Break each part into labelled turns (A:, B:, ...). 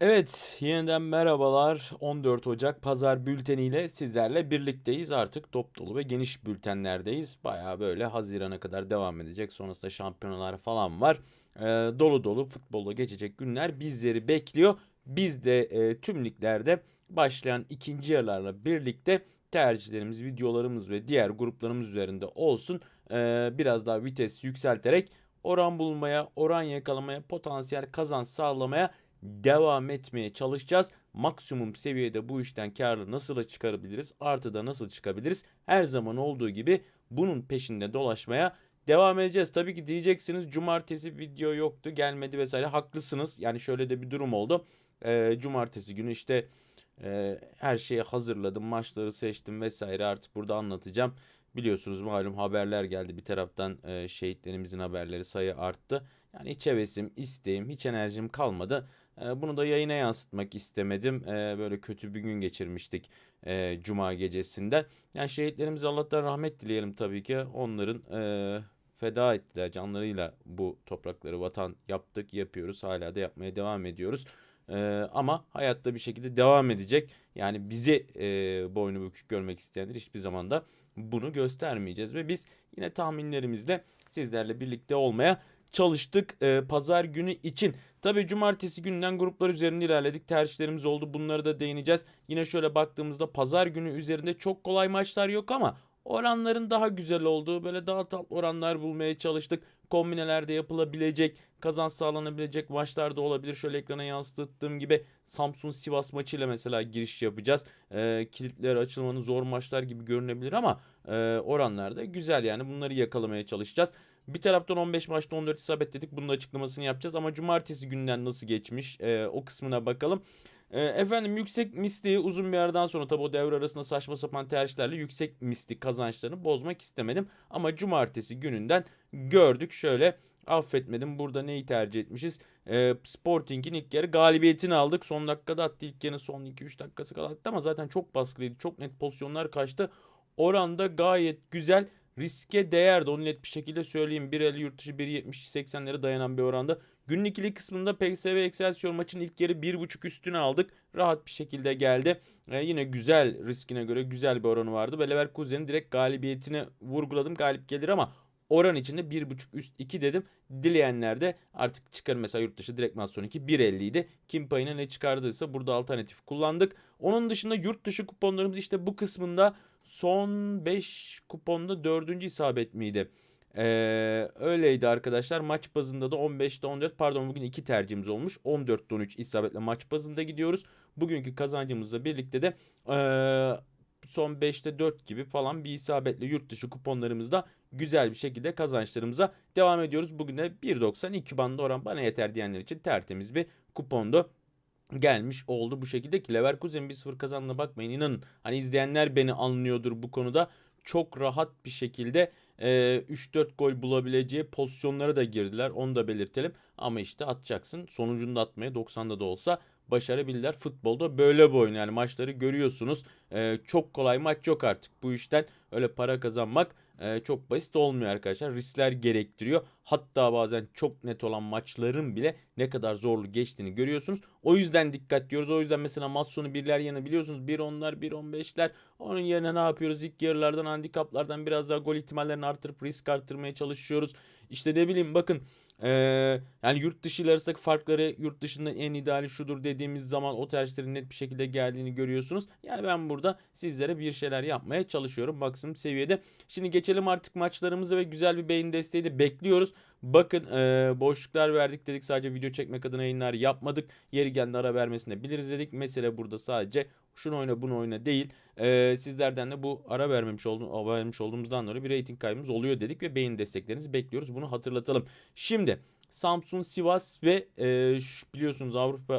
A: Evet, yeniden merhabalar. 14 Ocak pazar bülteniyle sizlerle birlikteyiz. Artık top dolu ve geniş bültenlerdeyiz. Baya böyle Haziran'a kadar devam edecek. Sonrasında şampiyonalar falan var. Ee, dolu dolu futbolda geçecek günler bizleri bekliyor. Biz de e, tüm liglerde başlayan ikinci yarılarla birlikte tercihlerimiz, videolarımız ve diğer gruplarımız üzerinde olsun. Ee, biraz daha vites yükselterek oran bulmaya, oran yakalamaya, potansiyel kazanç sağlamaya devam etmeye çalışacağız. Maksimum seviyede bu işten karlı nasıl çıkarabiliriz? Artıda nasıl çıkabiliriz? Her zaman olduğu gibi bunun peşinde dolaşmaya devam edeceğiz. Tabii ki diyeceksiniz cumartesi video yoktu gelmedi vesaire. Haklısınız. Yani şöyle de bir durum oldu. Ee, cumartesi günü işte e, her şeyi hazırladım. Maçları seçtim vesaire artık burada anlatacağım. Biliyorsunuz malum haberler geldi. Bir taraftan e, şehitlerimizin haberleri sayı arttı. Yani hiç hevesim, isteğim, hiç enerjim kalmadı. E, bunu da yayına yansıtmak istemedim. E, böyle kötü bir gün geçirmiştik e, Cuma gecesinden. Yani şehitlerimize Allah'tan rahmet dileyelim tabii ki. Onların e, feda ettiler canlarıyla bu toprakları vatan yaptık, yapıyoruz. Hala da yapmaya devam ediyoruz. E, ama hayatta bir şekilde devam edecek. Yani bizi e, boynu bükük görmek isteyenler hiçbir zaman da bunu göstermeyeceğiz. Ve biz yine tahminlerimizle sizlerle birlikte olmaya çalıştık e, pazar günü için. Tabii cumartesi günden gruplar üzerinde ilerledik. Tercihlerimiz oldu. Bunları da değineceğiz. Yine şöyle baktığımızda pazar günü üzerinde çok kolay maçlar yok ama oranların daha güzel olduğu böyle daha tatlı oranlar bulmaya çalıştık. Kombinelerde yapılabilecek, kazanç sağlanabilecek maçlar da olabilir. Şöyle ekrana yansıttığım gibi Samsun Sivas maçıyla mesela giriş yapacağız. E, kilitler açılmanın zor maçlar gibi görünebilir ama e, oranlar da güzel yani bunları yakalamaya çalışacağız. Bir taraftan 15 maçta 14 isabet dedik. Bunun açıklamasını yapacağız. Ama cumartesi günden nasıl geçmiş e, o kısmına bakalım. E, efendim yüksek misli uzun bir aradan sonra tabi o devre arasında saçma sapan tercihlerle yüksek misli kazançlarını bozmak istemedim. Ama cumartesi gününden gördük. Şöyle affetmedim. Burada neyi tercih etmişiz? E, Sporting'in ilk yarı galibiyetini aldık. Son dakikada attı ilk yarının son 2-3 dakikası kadar attı ama zaten çok baskılıydı. Çok net pozisyonlar kaçtı. Oranda gayet güzel riske değerdi. Onu net bir şekilde söyleyeyim. 1.50 yurt dışı 1.70-80'lere dayanan bir oranda. Günün ikili kısmında PSV Excelsior maçın ilk yarı 1.5 üstüne aldık. Rahat bir şekilde geldi. Ee, yine güzel riskine göre güzel bir oranı vardı. Ve Leverkusen'in direkt galibiyetini vurguladım. Galip gelir ama oran içinde 1.5 üst 2 dedim. Dileyenler de artık çıkar mesela yurt dışı direkt maç son 2 1.50 idi. Kim payına ne çıkardıysa burada alternatif kullandık. Onun dışında yurt dışı kuponlarımız işte bu kısmında son 5 kuponda 4. isabet miydi? Ee, öyleydi arkadaşlar. Maç bazında da 15'te 14 pardon bugün 2 tercihimiz olmuş. 14'te 13 isabetle maç bazında gidiyoruz. Bugünkü kazancımızla birlikte de ee, son 5'te 4 gibi falan bir isabetle yurt dışı kuponlarımızda güzel bir şekilde kazançlarımıza devam ediyoruz. Bugün de 1.92 bandı oran bana yeter diyenler için tertemiz bir kupondu gelmiş oldu bu şekilde. Ki Leverkusen 1-0 kazandığına bakmayın. İnanın hani izleyenler beni anlıyordur bu konuda. Çok rahat bir şekilde e, 3-4 gol bulabileceği pozisyonlara da girdiler. Onu da belirtelim. Ama işte atacaksın. Sonucunu da atmaya 90'da da olsa başarabildiler. Futbolda böyle bir oyun. Yani maçları görüyorsunuz. Ee, çok kolay maç yok artık bu işten. Öyle para kazanmak e, çok basit olmuyor arkadaşlar. Riskler gerektiriyor. Hatta bazen çok net olan maçların bile ne kadar zorlu geçtiğini görüyorsunuz. O yüzden dikkat diyoruz. O yüzden mesela maç birler yanı biliyorsunuz 1-10'lar 1-15'ler. Onun yerine ne yapıyoruz? İlk yarılardan handikaplardan biraz daha gol ihtimallerini artırıp risk arttırmaya çalışıyoruz. İşte ne bileyim bakın ee, yani yurt dışı ile arasındaki farkları yurt dışında en ideali şudur dediğimiz zaman o tercihlerin net bir şekilde geldiğini görüyorsunuz. Yani ben burada sizlere bir şeyler yapmaya çalışıyorum maksimum seviyede. Şimdi geçelim artık maçlarımızı ve güzel bir beyin desteği de bekliyoruz. Bakın e, boşluklar verdik dedik sadece video çekmek adına yayınlar yapmadık. Yeri geldi ara vermesine biliriz dedik. Mesele burada sadece şunu oyna bunu oyna değil. E, sizlerden de bu ara vermemiş, olduğum, vermiş olduğumuzdan dolayı bir rating kaybımız oluyor dedik ve beyin desteklerinizi bekliyoruz. Bunu hatırlatalım. Şimdi Samsun, Sivas ve e, biliyorsunuz Avrupa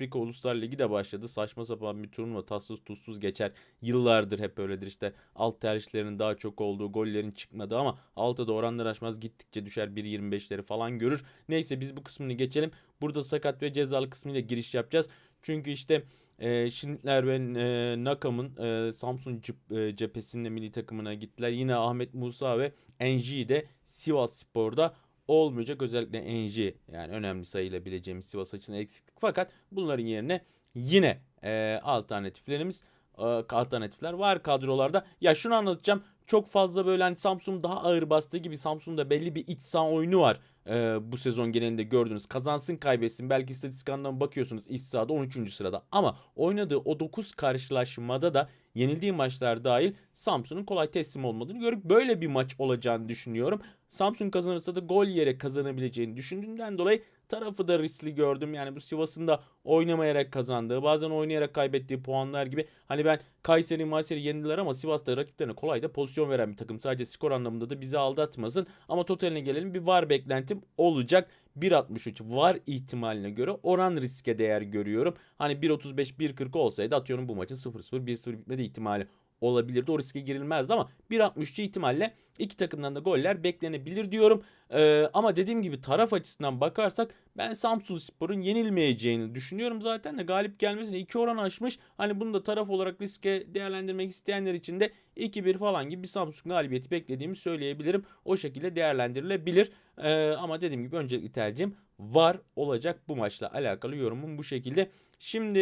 A: e, Uluslar Ligi de başladı. Saçma sapan bir turnuva tatsız tuzsuz geçer. Yıllardır hep öyledir işte alt tercihlerin daha çok olduğu gollerin çıkmadı ama altta da oranlar aşmaz gittikçe düşer 1.25'leri falan görür. Neyse biz bu kısmını geçelim. Burada sakat ve cezalı kısmıyla giriş yapacağız. Çünkü işte e, Şinitler ve e, Nakam'ın e, Samsun cep, e, cephesinde milli takımına gittiler. Yine Ahmet Musa ve Enji de Sivas Spor'da olmayacak. Özellikle Enji yani önemli sayılabileceğimiz Sivas açısından eksiklik. Fakat bunların yerine yine e, alternatiflerimiz e, alternatifler var kadrolarda. Ya şunu anlatacağım. Çok fazla böyle hani Samsun daha ağır bastığı gibi Samsun'da belli bir iç saha oyunu var. Ee, bu sezon genelinde gördünüz. Kazansın kaybetsin. Belki istatistik bakıyorsunuz iç sahada 13. sırada. Ama oynadığı o 9 karşılaşmada da yenildiği maçlar dahil Samsun'un kolay teslim olmadığını görüp böyle bir maç olacağını düşünüyorum. Samsun kazanırsa da gol yere kazanabileceğini düşündüğümden dolayı tarafı da riskli gördüm. Yani bu Sivas'ın da oynamayarak kazandığı, bazen oynayarak kaybettiği puanlar gibi. Hani ben Kayseri, Mayseri yendiler ama Sivas'ta rakiplerine kolay da pozisyon veren bir takım. Sadece skor anlamında da bizi aldatmasın. Ama totaline gelelim bir var beklentim olacak. 1.63 var ihtimaline göre oran riske değer görüyorum. Hani 1.35 1.40 olsaydı atıyorum bu maçın 0-0 1-0 bitmedi ihtimali olabilirdi. O riske girilmezdi ama 1.63 ihtimalle iki takımdan da goller beklenebilir diyorum. Ee, ama dediğim gibi taraf açısından bakarsak ben Samsun Spor'un yenilmeyeceğini düşünüyorum. Zaten de galip gelmesine 2 oran aşmış. Hani bunu da taraf olarak riske değerlendirmek isteyenler için de 2-1 falan gibi bir Samsun galibiyeti beklediğimi söyleyebilirim. O şekilde değerlendirilebilir. Ee, ama dediğim gibi öncelikli tercihim var olacak bu maçla alakalı yorumum bu şekilde. Şimdi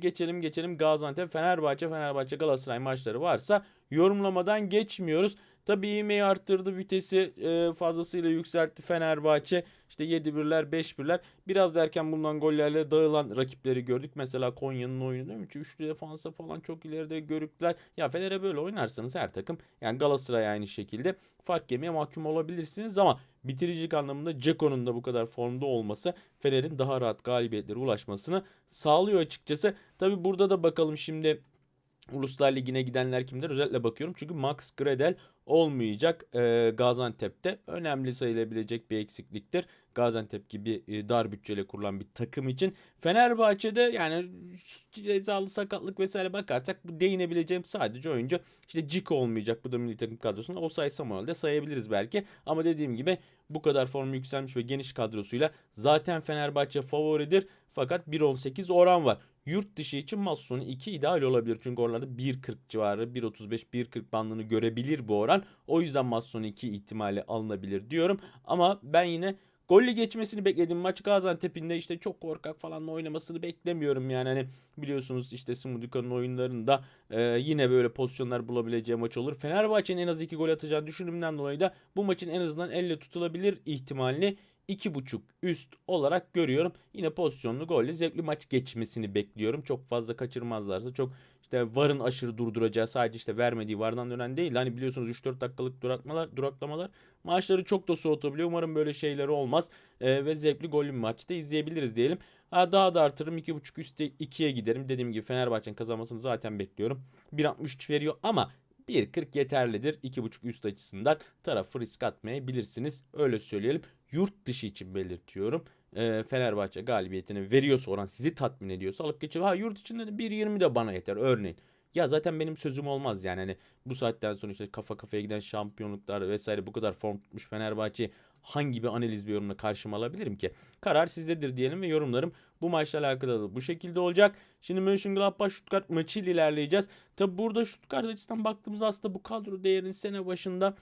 A: geçelim geçelim Gaziantep Fenerbahçe Fenerbahçe Galatasaray maçları varsa yorumlamadan geçmiyoruz. Tabii ivmeyi arttırdı vitesi e, fazlasıyla yükseltti Fenerbahçe. İşte 7-1'ler 5-1'ler biraz derken bundan gollerle dağılan rakipleri gördük. Mesela Konya'nın oyunu değil mi? Üçlü defansa falan çok ileride görüktüler. Ya Fener'e böyle oynarsanız her takım yani Galatasaray aynı şekilde fark yemeye mahkum olabilirsiniz ama bitiricilik anlamında Ceko'nun da bu kadar formda olması Fener'in daha rahat galibiyetlere ulaşmasını sağlıyor açıkçası. Tabi burada da bakalım şimdi Uluslar Ligi'ne gidenler kimler? Özellikle bakıyorum. Çünkü Max Gradel olmayacak e, Gaziantep'te. Önemli sayılabilecek bir eksikliktir. Gaziantep gibi e, dar bütçeyle kurulan bir takım için. Fenerbahçe'de yani cezalı sakatlık vesaire bakarsak bu değinebileceğim sadece oyuncu. İşte Ciko olmayacak bu da milli takım kadrosunda. O saysam o halde sayabiliriz belki. Ama dediğim gibi bu kadar formu yükselmiş ve geniş kadrosuyla zaten Fenerbahçe favoridir. Fakat 1.18 oran var. Yurt dışı için maç sonu 2 ideal olabilir. Çünkü oralarda 1.40 civarı 1.35 1.40 bandını görebilir bu oran. O yüzden maç sonu 2 ihtimali alınabilir diyorum. Ama ben yine Golle geçmesini beklediğim maç Gaziantep'in de işte çok korkak falan oynamasını beklemiyorum yani. Hani biliyorsunuz işte Smudika'nın oyunlarında e, yine böyle pozisyonlar bulabileceği maç olur. Fenerbahçe'nin en az 2 gol atacağını düşündüğümden dolayı da bu maçın en azından elle tutulabilir ihtimalini 2.5 üst olarak görüyorum. Yine pozisyonlu golle zevkli maç geçmesini bekliyorum. Çok fazla kaçırmazlarsa çok işte varın aşırı durduracağı sadece işte vermediği vardan dönen değil. Hani biliyorsunuz 3-4 dakikalık durakmalar, duraklamalar maçları çok da soğutabiliyor. Umarım böyle şeyler olmaz ee, ve zevkli gollü bir maçta izleyebiliriz diyelim. Ha, daha da artırırım 2.5 üstte 2'ye giderim. Dediğim gibi Fenerbahçe'nin kazanmasını zaten bekliyorum. 1.63 veriyor ama 1.40 yeterlidir. 2.5 üst açısından tarafı risk atmayabilirsiniz. Öyle söyleyelim. Yurt dışı için belirtiyorum. E, Fenerbahçe galibiyetini veriyorsa oran sizi tatmin ediyorsa alıp geçir. Ha yurt içinde de 1.20 de bana yeter örneğin. Ya zaten benim sözüm olmaz yani hani bu saatten sonra işte kafa kafaya giden şampiyonluklar vesaire bu kadar form tutmuş Fenerbahçe hangi bir analiz ve yorumla karşıma alabilirim ki? Karar sizdedir diyelim ve yorumlarım bu maçla alakalı da bu şekilde olacak. Şimdi Mönchengladbach Stuttgart maçı ile ilerleyeceğiz. Tabi burada Stuttgart açısından baktığımızda aslında bu kadro değerini sene başında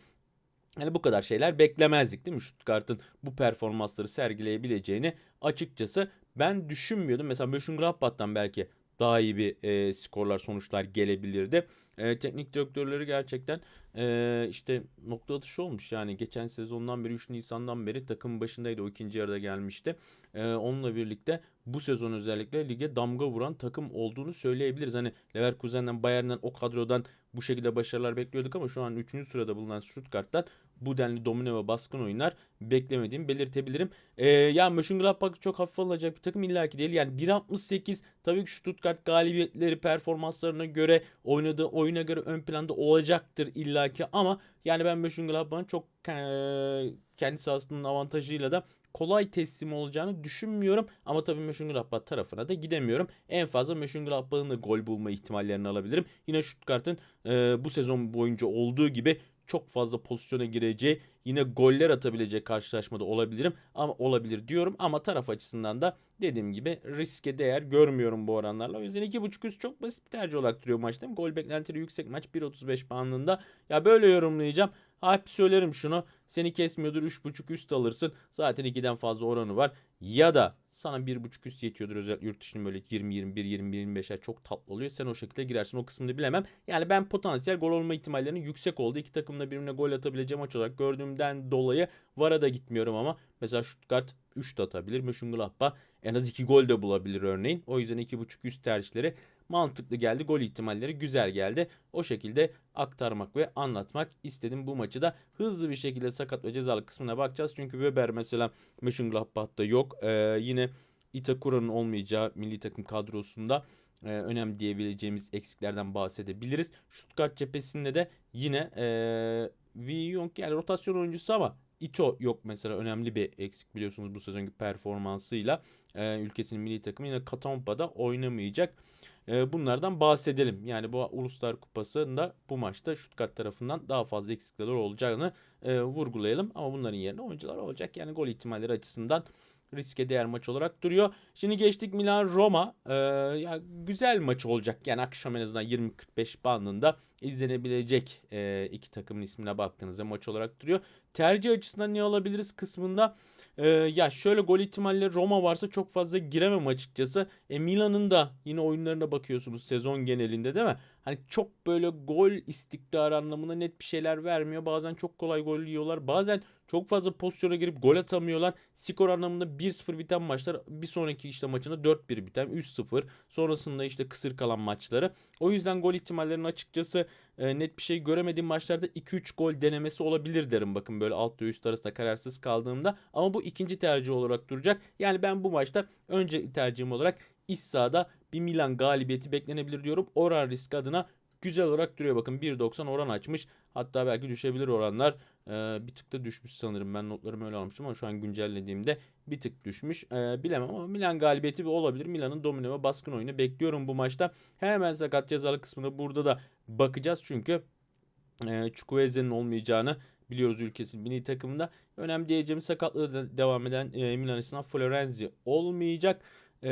A: yani bu kadar şeyler beklemezdik değil mi? Stuttgart'ın bu performansları sergileyebileceğini açıkçası ben düşünmüyordum. Mesela Mönchengladbach'tan belki daha iyi bir e, skorlar sonuçlar gelebilirdi. E, teknik direktörleri gerçekten e, işte nokta atışı olmuş. Yani geçen sezondan beri 3 Nisan'dan beri takım başındaydı. O ikinci yarıda gelmişti. E, onunla birlikte bu sezon özellikle lige damga vuran takım olduğunu söyleyebiliriz. Hani Leverkusen'den, Bayern'den o kadrodan bu şekilde başarılar bekliyorduk ama şu an 3. sırada bulunan Stuttgart'tan bu denli domine ve baskın oyunlar beklemediğimi belirtebilirim. Ee, yani Mönchengladbach çok hafif alınacak bir takım illaki değil. Yani 1.68 tabii ki Stuttgart galibiyetleri performanslarına göre oynadığı oyuna göre ön planda olacaktır illaki ama yani ben Mönchengladbach'ın çok e, kendi sahasının avantajıyla da kolay teslim olacağını düşünmüyorum. Ama tabii Mönchengladbach tarafına da gidemiyorum. En fazla Mönchengladbach'ın da gol bulma ihtimallerini alabilirim. Yine Stuttgart'ın e, bu sezon boyunca olduğu gibi çok fazla pozisyona gireceği yine goller atabilecek karşılaşmada olabilirim ama olabilir diyorum ama taraf açısından da dediğim gibi riske değer görmüyorum bu oranlarla. O yüzden 2.5 üst çok basit bir tercih olarak duruyor maçta. Gol beklentileri yüksek maç 1.35 bandında. Ya böyle yorumlayacağım. Hep söylerim şunu. Seni kesmiyordur 3.5 üst alırsın. Zaten 2'den fazla oranı var. Ya da sana 1.5 üst yetiyordur özellikle yurt dışının böyle 20 21 20 25'ler çok tatlı oluyor. Sen o şekilde girersin. O kısmını bilemem. Yani ben potansiyel gol olma ihtimallerinin yüksek oldu. İki takım da birbirine gol atabileceği maç olarak gördüğümden dolayı VAR'a da gitmiyorum ama mesela Stuttgart 3 de atabilir. Mönchengladbach en az 2 gol de bulabilir örneğin. O yüzden 2.5 üst tercihleri mantıklı geldi. Gol ihtimalleri güzel geldi. O şekilde aktarmak ve anlatmak istedim bu maçı da. Hızlı bir şekilde sakat ve cezalı kısmına bakacağız. Çünkü Weber mesela Mönchengladbach'ta yok. Ee, yine Itakura'nın olmayacağı milli takım kadrosunda e, önemli diyebileceğimiz eksiklerden bahsedebiliriz. Stuttgart cephesinde de yine e, Wee Young yani rotasyon oyuncusu ama Ito yok mesela önemli bir eksik biliyorsunuz bu sezonki performansıyla. E, ülkesinin milli takımı yine Katompa'da oynamayacak. E, bunlardan bahsedelim. Yani bu Uluslar Kupası'nda bu maçta Stuttgart tarafından daha fazla eksikler olacağını e, vurgulayalım. Ama bunların yerine oyuncular olacak. Yani gol ihtimalleri açısından riske değer maç olarak duruyor. Şimdi geçtik Milan Roma. Ee, ya güzel maç olacak. Yani akşam en azından 20-45 bandında izlenebilecek e, iki takımın ismine baktığınızda maç olarak duruyor. Tercih açısından ne alabiliriz kısmında e, ya şöyle gol ihtimalleri Roma varsa çok fazla giremem açıkçası. E, Milan'ın da yine oyunlarına bakıyorsunuz sezon genelinde değil mi? Hani çok böyle gol istikrarı anlamında net bir şeyler vermiyor. Bazen çok kolay gol yiyorlar. Bazen çok fazla pozisyona girip gol atamıyorlar. Skor anlamında 1-0 biten maçlar bir sonraki işte maçında 4-1 biten 3-0. Sonrasında işte kısır kalan maçları. O yüzden gol ihtimallerinin açıkçası e, net bir şey göremediğim maçlarda 2-3 gol denemesi olabilir derim. Bakın böyle alt ve üst arasında kararsız kaldığımda. Ama bu ikinci tercih olarak duracak. Yani ben bu maçta önce tercihim olarak iç sahada bir Milan galibiyeti beklenebilir diyorum. Oran risk adına güzel olarak duruyor. Bakın 1.90 oran açmış. Hatta belki düşebilir oranlar. Ee, bir tık da düşmüş sanırım. Ben notlarımı öyle almıştım ama şu an güncellediğimde bir tık düşmüş. Ee, bilemem ama Milan galibiyeti olabilir. Milan'ın domine ve baskın oyunu bekliyorum bu maçta. Hemen sakat cezalı kısmında burada da bakacağız. Çünkü e, Çukuveze'nin olmayacağını biliyoruz ülkesinin milli takımında. Önemli diyeceğimiz sakatlığı da devam eden e, Milan açısından Florenzi olmayacak. E,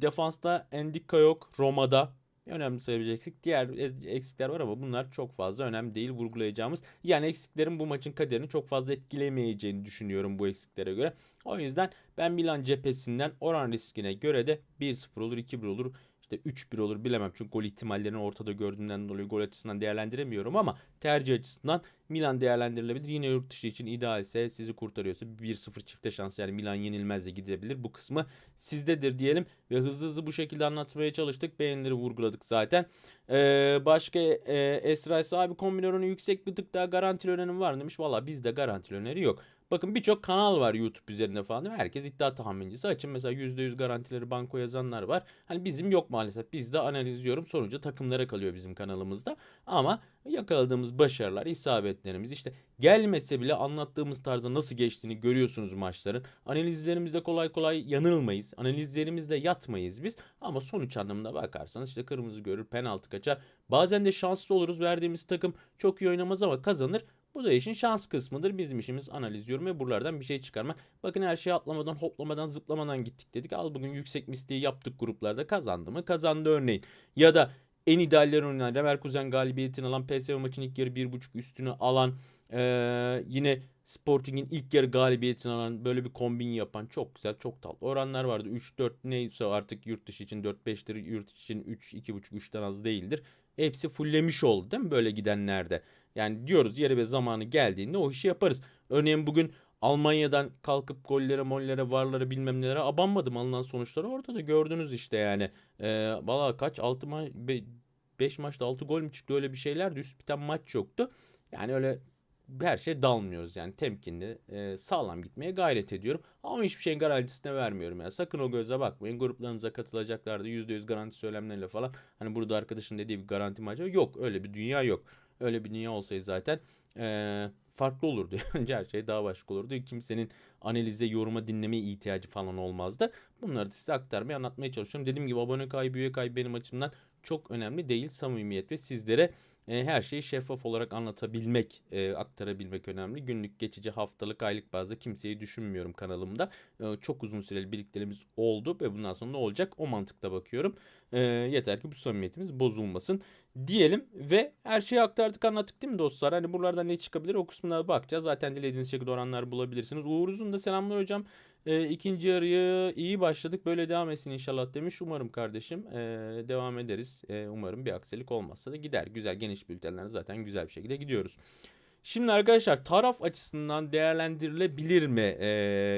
A: defansta Endika yok Roma'da. Önemli sayabilecek. Diğer eksikler var ama bunlar çok fazla önemli değil vurgulayacağımız. Yani eksiklerin bu maçın kaderini çok fazla etkilemeyeceğini düşünüyorum bu eksiklere göre. O yüzden ben Milan cephesinden oran riskine göre de 1-0 olur 2-1 olur işte 3-1 olur bilemem. Çünkü gol ihtimallerini ortada gördüğümden dolayı gol açısından değerlendiremiyorum ama tercih açısından Milan değerlendirilebilir. Yine yurt dışı için idealse sizi kurtarıyorsa 1-0 çifte şans yani Milan yenilmez de gidebilir. Bu kısmı sizdedir diyelim ve hızlı hızlı bu şekilde anlatmaya çalıştık. Beğenileri vurguladık zaten. Ee, başka e, Esra ise abi kombinörünü yüksek bir tık daha garantili önerim var demiş. Valla bizde garantili öneri yok. Bakın birçok kanal var YouTube üzerinde falan değil mi? Herkes iddia tahmincisi açın. Mesela %100 garantileri banko yazanlar var. Hani bizim yok maalesef. Biz de analizliyorum. Sonucu takımlara kalıyor bizim kanalımızda. Ama yakaladığımız başarılar, isabetlerimiz işte gelmese bile anlattığımız tarzda nasıl geçtiğini görüyorsunuz maçların. Analizlerimizde kolay kolay yanılmayız. Analizlerimizde yatmayız biz. Ama sonuç anlamında bakarsanız işte kırmızı görür, penaltı kaçar. Bazen de şanslı oluruz. Verdiğimiz takım çok iyi oynamaz ama kazanır. Bu da işin şans kısmıdır. Bizim işimiz analiz yorum ve buralardan bir şey çıkarmak. Bakın her şeyi atlamadan, hoplamadan, zıplamadan gittik dedik. Al bugün yüksek misliği yaptık gruplarda kazandı mı? Kazandı örneğin. Ya da en idealler oynayan Leverkusen galibiyetini alan PSV maçın ilk yarı 1.5 üstünü alan ee, yine Sporting'in ilk yarı galibiyetini alan böyle bir kombin yapan çok güzel çok tatlı oranlar vardı. 3-4 neyse artık yurt dışı için 4-5'tir yurt için 3 2.5 3'ten az değildir. Hepsi fulllemiş oldu değil mi böyle gidenlerde? Yani diyoruz yeri ve zamanı geldiğinde o işi yaparız. Örneğin bugün Almanya'dan kalkıp gollere, mollere, varlara bilmem nelere abanmadım. Alınan sonuçları orada da gördünüz işte yani. Ee, Valla kaç 6 maç 5 maçta 6 gol mü çıktı öyle bir şeyler de üst biten maç yoktu. Yani öyle her şey dalmıyoruz yani temkinli e, sağlam gitmeye gayret ediyorum. Ama hiçbir şeyin garantisine vermiyorum ya. Sakın o göze bakmayın. Gruplarımıza katılacaklardı %100 garanti söylemleriyle falan. Hani burada arkadaşın dediği bir garanti maçı yok. Öyle bir dünya yok. Öyle bir dünya olsaydı zaten e, farklı olurdu. Önce her şey daha başka olurdu. Kimsenin analize, yoruma, dinlemeye ihtiyacı falan olmazdı. Bunları da size aktarmaya, anlatmaya çalışıyorum. Dediğim gibi abone kaybı, üye kaybı benim açımdan çok önemli değil. Samimiyet ve sizlere e, her şeyi şeffaf olarak anlatabilmek, e, aktarabilmek önemli. Günlük, geçici, haftalık, aylık bazda kimseyi düşünmüyorum kanalımda. E, çok uzun süreli birliklerimiz oldu ve bundan sonra ne olacak o mantıkta bakıyorum. E, yeter ki bu samimiyetimiz bozulmasın diyelim ve her şeyi aktardık anlattık değil mi dostlar? Hani buralardan ne çıkabilir o kısmına bakacağız. Zaten dilediğiniz şekilde oranlar bulabilirsiniz. Uğur Uzun da selamlar hocam. E, ikinci yarıyı iyi başladık. Böyle devam etsin inşallah demiş. Umarım kardeşim e, devam ederiz. E, umarım bir aksilik olmazsa da gider. Güzel geniş bültenlerde zaten güzel bir şekilde gidiyoruz. Şimdi arkadaşlar taraf açısından değerlendirilebilir mi? Ee,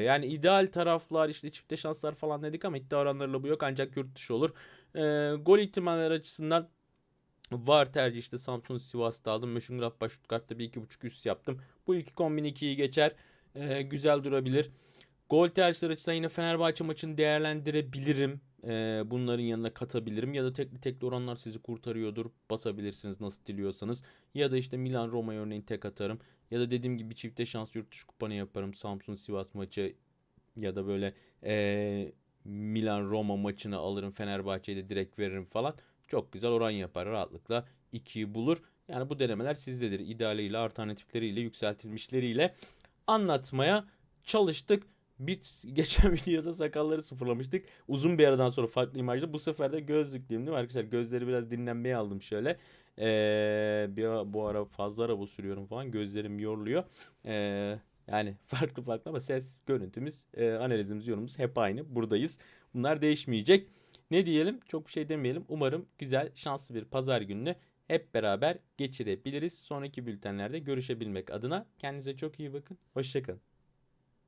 A: yani ideal taraflar işte çifte şanslar falan dedik ama iddia oranlarıyla bu yok ancak yurt dışı olur. Ee, gol ihtimalleri açısından var tercih işte Samsun Sivas'ta aldım. Mönchengladbach Stuttgart'ta bir iki buçuk üst yaptım. Bu iki kombin 2'yi geçer. Ee, güzel durabilir. Gol tercihleri açısından yine Fenerbahçe maçını değerlendirebilirim. Ee, bunların yanına katabilirim. Ya da tekli tekli oranlar sizi kurtarıyordur. Basabilirsiniz nasıl diliyorsanız. Ya da işte Milan Roma örneğin tek atarım. Ya da dediğim gibi çifte şans yurt dışı kupanı yaparım. Samsun Sivas maçı ya da böyle ee, Milan Roma maçını alırım. Fenerbahçe'ye de direkt veririm falan. Çok güzel oran yapar rahatlıkla 2'yi bulur. Yani bu denemeler sizdedir. İdealiyle, alternatifleriyle, yükseltilmişleriyle anlatmaya çalıştık. Bit geçen videoda sakalları sıfırlamıştık. Uzun bir aradan sonra farklı imajda. Bu sefer de gözlüklüyüm değil mi arkadaşlar? Gözleri biraz dinlenmeye aldım şöyle. Ee, bir, bu ara fazla araba sürüyorum falan. Gözlerim yoruluyor. Ee, yani farklı farklı ama ses, görüntümüz, e, analizimiz, yorumumuz hep aynı. Buradayız. Bunlar değişmeyecek. Ne diyelim? Çok bir şey demeyelim. Umarım güzel, şanslı bir pazar gününü hep beraber geçirebiliriz. Sonraki bültenlerde görüşebilmek adına kendinize çok iyi bakın. Hoşçakalın.